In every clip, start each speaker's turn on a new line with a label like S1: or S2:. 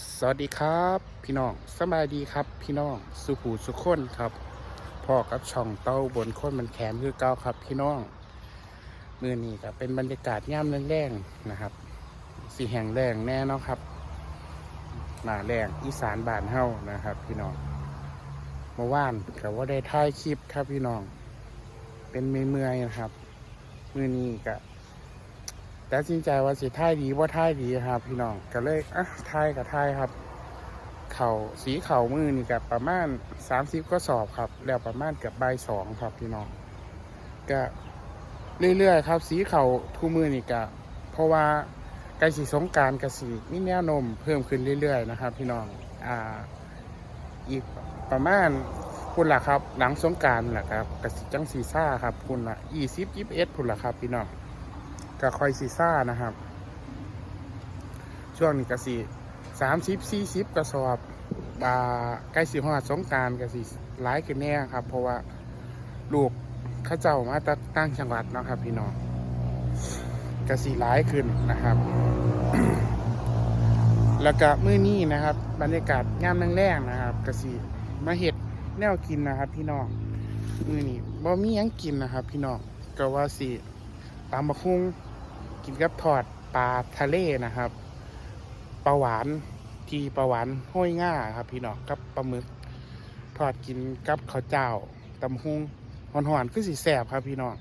S1: สวัสดีครับ พี่น้องสบายดีครับ พี่น้องสุขูสุขคนครับพ่อกับช่องเต้าบนคนมันแขนคือเก้าครับ พี่น้องมือนี้ก็เป็นบรรยากาศย่ำแรงๆนะครับ สีแห่งแรงแน่นาะครับหนาแรงอีสานบานเฮานะครับ พี่น้องเมื่อวานก็ว่าได้ถ่ายคลิปครับพี่น้อง เป็นเมื่อยๆนะครับ มือนี้ก็ แต่สินใจว่าสิท่ายดีว่าท่ายดีครับ พี่น้องก็เลยอะท่ายกับท่ายครับ เข่าสีเข่ามือนี่กับประมาณสามสิบก็สอบครับ แล้วประมาณเกือบใบสองครับพี่น้องก็เรื่อยๆครับ สีเข่าทุกมือนี่ก็เพราะว่าใกล้สีสงการกับสีมีแนวนมเพิ่มขึ้นเรื่อยๆนะครับ พี่น้องอ่าอีกประมาณคุณล่ะครับ หลังสงการแหละครับกสิจังซีซ่าครับคุณละยี่สิบยี่สิบเอ็ดคุณล่ะครับ พี่น้อง ก็คอยซีซ่านะครับ ช่วงนี้กสิสามสิบสี่สิบกระสอบอ่าใกล้สิหอดสงกรารกสิหลายขึ้นแน่ครับ เพราะว่าลูกข้าเจ้ามาจากตั้งจังหวัดนะครับ พี่น้องกสิหลายขึ้นนะครับ แล้วก็มื้อนี้นะครับ บรรยากาศยามแรงๆนะครับกระสิมาเห็ดแนวกินนะครับ พี่น้องมื้อนี้บ่มียังกินนะครับ พี่น้องก็ว่าสิตามบักฮุง กินกับทอดปลาทะเลนะครับปลาหวานทีปลาหวานห้อยง่าครับ พี่น้องกับปลาหมึกทอดกินกับข้าวเจ้าตำฮุงหอนๆคือสีแสบครับพี่น้อง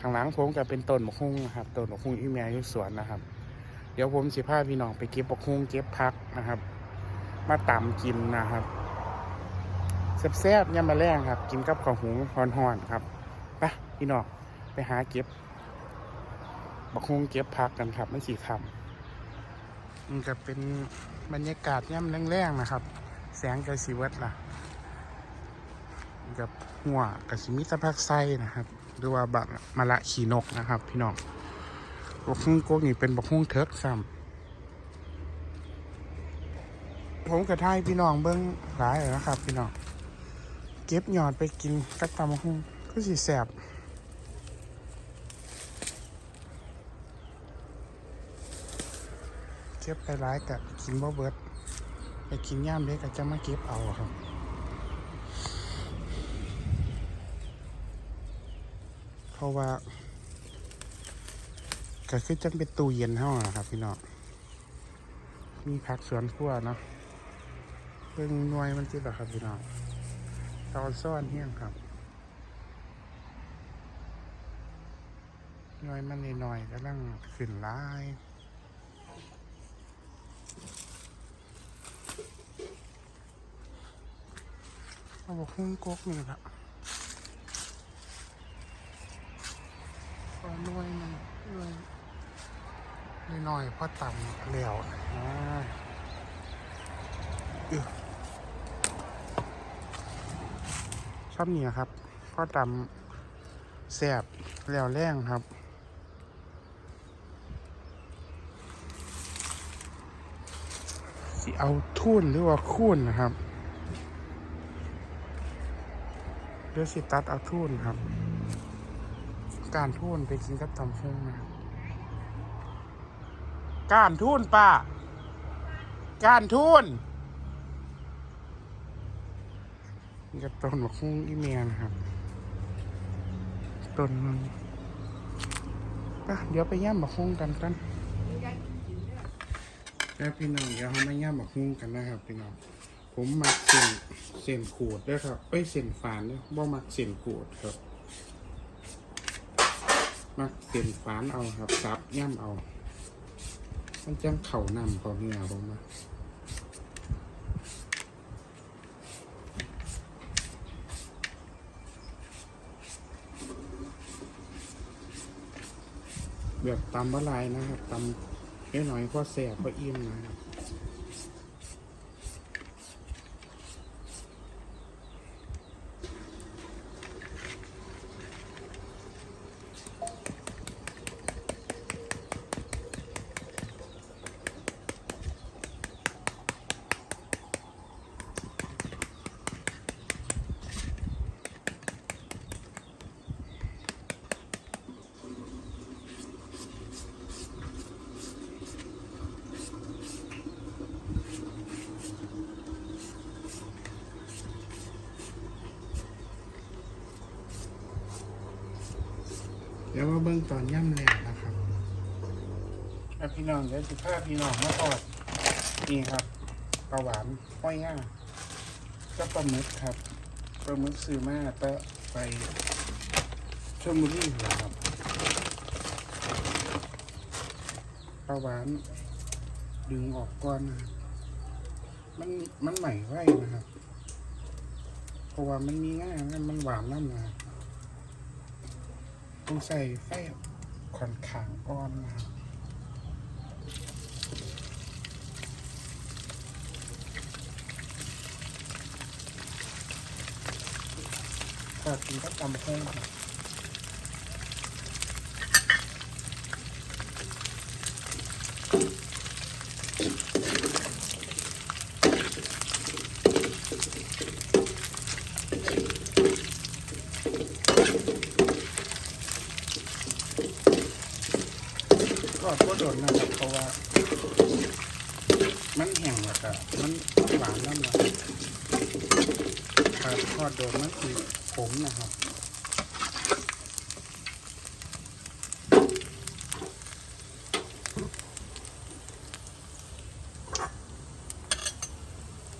S1: ข้างหลังผมก็เป็นต้นบกฮุงนะครับต้นบกฮุงอีเมียอยู่สวนนะครับ เดี๋ยวผมสิพาพี่น้องไปเก็บบกฮุงเก็บพักนะครับ มาตำกินนะครับแซ่บๆยามมาแรงครับ กินกับข้าวหุงห่อนๆครับไปพี่น้องไปหาเก็บ บักฮุงเก็บพักกันครับไม่สีคำมันก็เป็นบรรยากาศย่ำแรงๆนะครับ แสงกระสีวัดล่ะ กับหัวกระสีมิตรพักไส้นะครับหรือว่าบักมะละขีนกนะครับ พี่น้องบักฮุงโกกนี่เป็นบักฮุงเทิร์กซ้ำผมกับทายพี่น้องเบิ้งหลายแล้วนะครับ พี่น้องเก็บหยอดไปกินกับตำบักฮุงก็สิแสบ เก็บไปหลายกับกินบ่เบิดไปกินย่ามเล็กก็จะมาเก็บเอาครับเพราะว่าก็คือจังเป็นตู้เย็นเท่านะครับพี่น้องมีผักสวนครัวเนาะเพิ่งหน่วยมันจิหรอครับพี่น้องตอนซ่อนเฮี้ยงครับหน่วยมันหน่อยก็ตั้งขึ้นหลาย เอาบอกหุ้งก๊กนี่ละพอหน่วยมันน่วยน้อยๆเพราะต่ำเหลวนะอึชอบเนี่ยครับเพราะต่ำแสบเหลวแรงครับสิเอาทุ่นหรือว่าคูนนะครับ เดี๋ยวสิตัดเอาทุ่นครับ การทุ่นไปกินกับตำฟงนะครับกานทุนป้า กานทุนนี่ก็ต้นมะคุ้งอีเมียนะครับต้นมันป่ะเดี๋ยวไปย่ำมะคุ้งกันกันแล้วพี่น้องเดี๋ยวเรามาย่ำมะคุ้งกันนะครับพี่น้อง ผมมักเส้นเส้นขูดด้วยครับเอ้ยเส้นฝานด้วยบ่มักเส้นขูดครับ มักเส้นฝานเอาครับซับย่ำเอา มันจังเข่านำของเหงาผมมาแบบตำบะลายนะครับตำน้อยๆพอแสบพออิ่มนะครับ เบิ่งตอนย่ำแล้วนะครับพี่น้องเดี๋ยวสิพาพี่น้องมาทอดนี่ครับปลาหวานห้อยง่าก็ปลาหมึกครับปลาหมึกซื้อมาต่ไปชลบุรีเหรอครับปลาหวานดึงออกก่อนนะมันมันใหม่ไว้นะครับเพราะว่ามันมีง่ายนะมันหวานน้ำนะครับ ต้องใส่ไฟค่อนข้างอ่อนนะครับถ้ากินก็ตำเพิ่มครับ ก็ก็โดนนะครับเพราะว่า มันแห้งแล้วก็มันหวานน้วนะครับทอดโดนมันคือผมนะครับ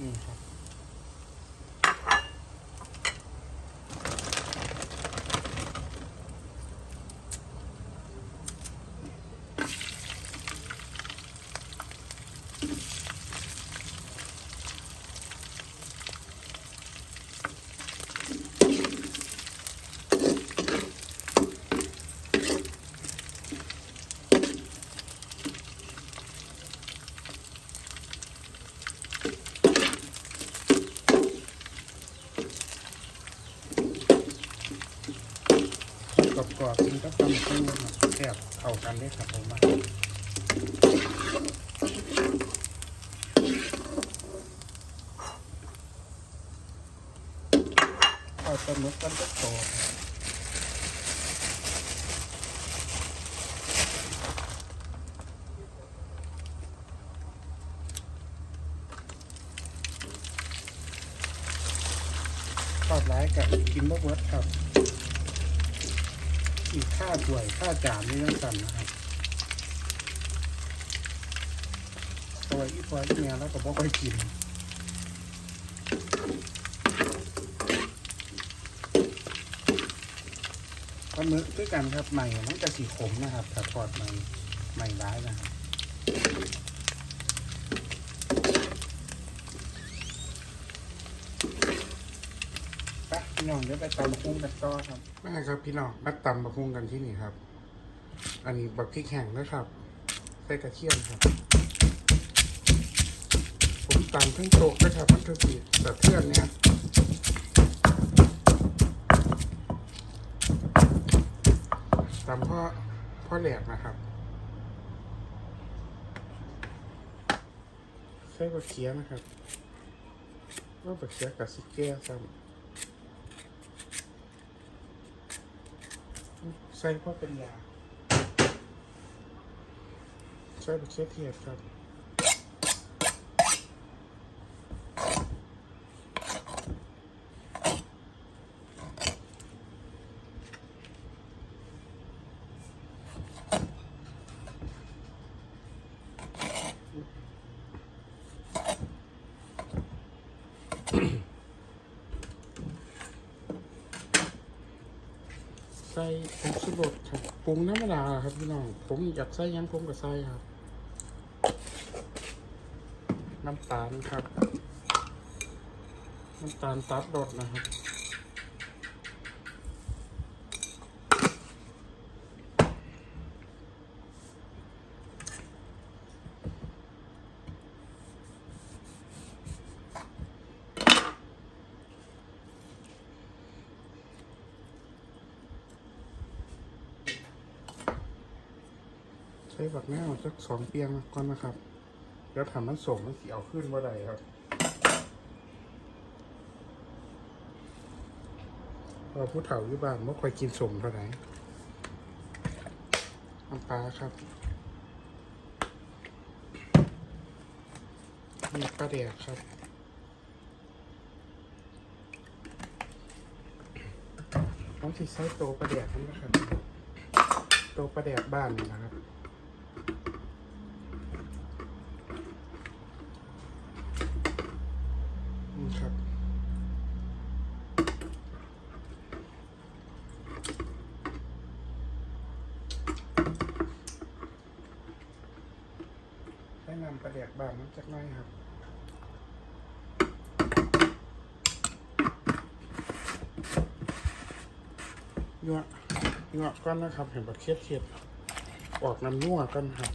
S1: นี่ครับ กรอบกรอบๆมันก็ตำขึ้นนะครับแซ่บเข้ากันได้ครับผมว่าทอดปลาหมึกกันก็โตครับทอดร้ายกับกินบะเบิดครับ อีกค่าถ้วยค่าจานนี่ต้องสั่นนะครับตัวอีพอยอีเมียแล้วก็บอกไปกินปลาหมึกด้วยกันครับใหม่มันจะสีขมนะครับถ้าทอดใหม่ใหม่ร้ายนะครับ พี่น้องเดี๋ยวไปตำบักหุ่งกันต่อครับไม่ครับพี่น้องมาตำบักฮุงกันที่นี่ครับ อันนี้บักพริกแห้งนะครับใส่กระเทียมครับ ผมตำทั้งโต๊ะนะครับมันคือสีแต่เทือนเนี่ยตำพ่อพ่อแหลกนะครับใส่บักเขียนะครับว่าบักเขียกับซิเก้ซ้ำ ใส่เพราะเป็นยาใส่เป็นเชื้อเทียบครับ ใส่ผงชูรสครับปรุงน้ำมะนาวครับพี่น้องผมอยากใส่ยังผมก็ใส่ครับ น้ำตาลครับ น้ำตาลตัดรสนะครับ ใช้บักแนวสักสองเปียงก่อนนะครับ แล้วทำมันส่งมันสีเอาขึ้นว่าใดครับเราผู้เฒ่าอยู่บ้านไม่ค่อยกินสมเท่าไหร่น้ำปลาครับมีปลาแดกครับต้องใช้โตวปลาแดกนั่นนะครับตัวประแดกบ้านนะครับ นี่ครับ ให้ นำประแดกบานน้ำจากน้อยครับยั่วยั่วก้อนนะครับเห็นแบบเคียดเคียดออกน้ำยั่วก้อนครับ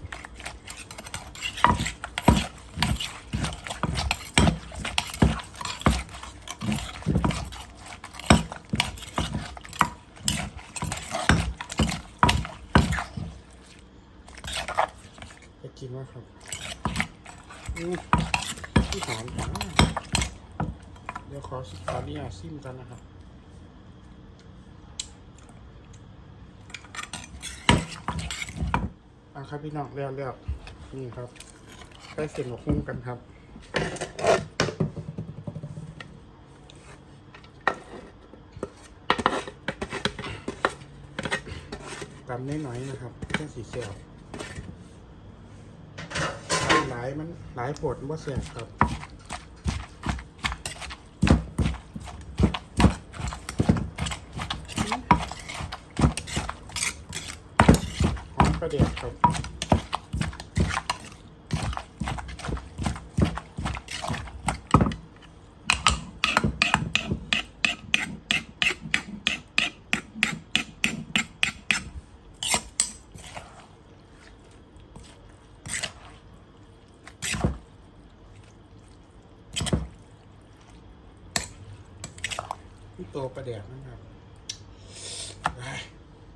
S1: กินว่าครับ ที่หอมเดี๋ยวขอขออนุญาซิมกันนะครับอะครับพี่น้องเรียบเรียบนี่ครับใส่เส้นหมกหุ้งกันครับตำน้อยๆนะครับแค่สีเขียวายมันหลายผดว่าเสียบครับ หอมกระเดียดครับ นี่ตัว ประเดียดนะครับไป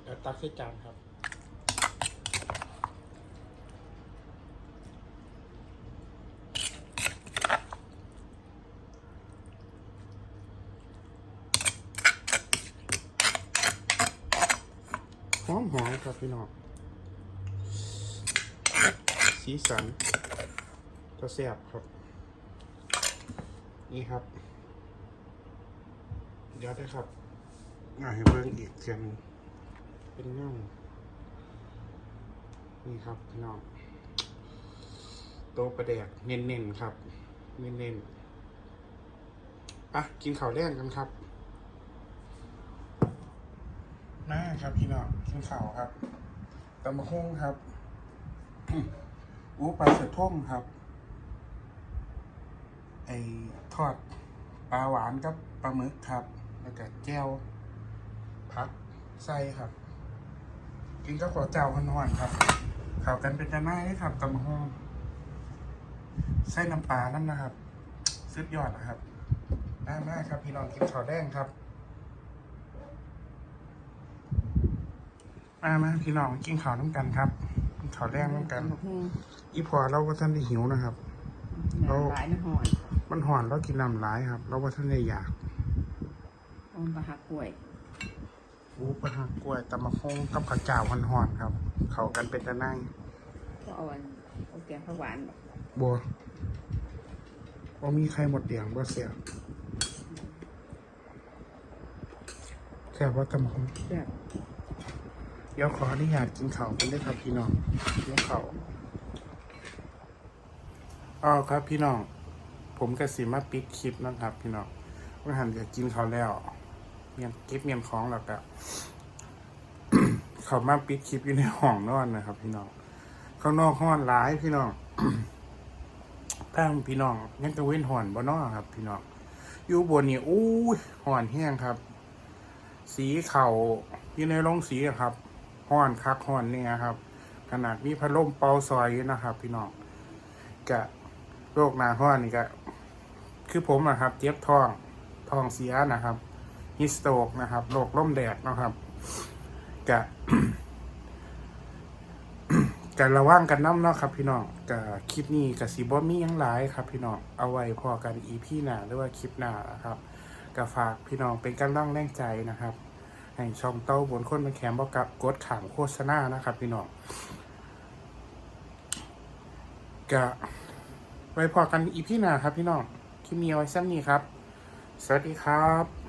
S1: เดี๋ยวตักใส่จานครับหอมหอมครับพี่น้องสีสันจะแซ่บครับ นี่ครับ ดี๋ยวได้ครับอ่าให้เบิ่งอีกเสียงหนึ่งเป็นเงานี่ครับพี่น้องโตะประแดกเน้นๆครับ เน้นๆอะกินข้าวแรงกันครับมาครับพี่น้องกินข้าวครับตำมะฮุ่งครับอู้ปลาเสือท่งครับ ไอ้ทอดปลาหวานกับปลาหมึกครับ แล้วก็แจ่วผักไส้ครับ กินกับข้าวเจ้าหอนๆครับเข้ากันเป็นจะน่าครับตำมะฮุ่งไส้น้ำปลานั่นนะครับสุดยอดนะครับน่ามากครับ พี่น้องกินข้าวแดงครับมามาพี่น้องกินข้าวน้ำกันครับกินข้าวแรงน้ำกัน อีพอเราก็ท่านได้หิวนะครับ
S2: หลายนะหอย
S1: มันห่อนเรากินน้ำหลายครับ เราก็ท่านได้อยาก
S2: อมปลาหักกล้วย
S1: อู้ปลาหักกล้วยตำมะฮงกับข้าวเจ้าห่อนๆครับ เข้ากันเป็นตะไน
S2: ก็เอาอันเอาแกงผักหวานบอก
S1: บัวบ่มีใครหมดเดียงบ่เสียแค่ว่าตำมะฮง
S2: แบบ
S1: เดี๋ยวขออนุญาตกินข้าวกันด้วยครับพี่น้องกินข้าวอ้าวครับพี่น้องผมกสิมาปิดคลิปนะครับ พี่น้องว่าหันจะกินข้าวแล้ว เมียนเก็บเมียนของแล้วก็เขามาปิดคลิปอยู่ในห้องนอนนะครับ พี่น้องข้างนอกห้อนหลายพี่น้องทางพี่น้องยังตะเว้นห่อนบ่นอครับ พี่น้องอยู่บนนี่อู้ยห่อนแห้งครับ สีเขาอยู่ในโรงสีอะครับห่อนคักห่อนเนี่ยครับ ขนาดมีพัดลมเป่าซอยนะครับ พี่น้องกะโรคหนาห้อนนี่ก็คือผมอะครับ เจ็บท้องท้องเสียนะครับ ฮิสโตกนะครับโรคล่มแดดนะครับกะกันระว่างกันน้ำเนาะครับ พี่น้องกับคลิปนี้กับสีบอมีหยังหลายครับ พี่น้องเอาไว้พอกันอีพี่หน้าหรือว่าคลิปหน้านะครับกับฝากพี่น้องเป็นกำลังแรงใจนะครับให้ช่องเต้าบนคนเป็นแคมบอกกับกดขามโฆษณานะครับ พี่น้องกะไว้พอกันอีพี่หน้าครับ พี่น้องคลิปนี้เอาไว้ซ้ำนี้ครับ สวัสดีครับ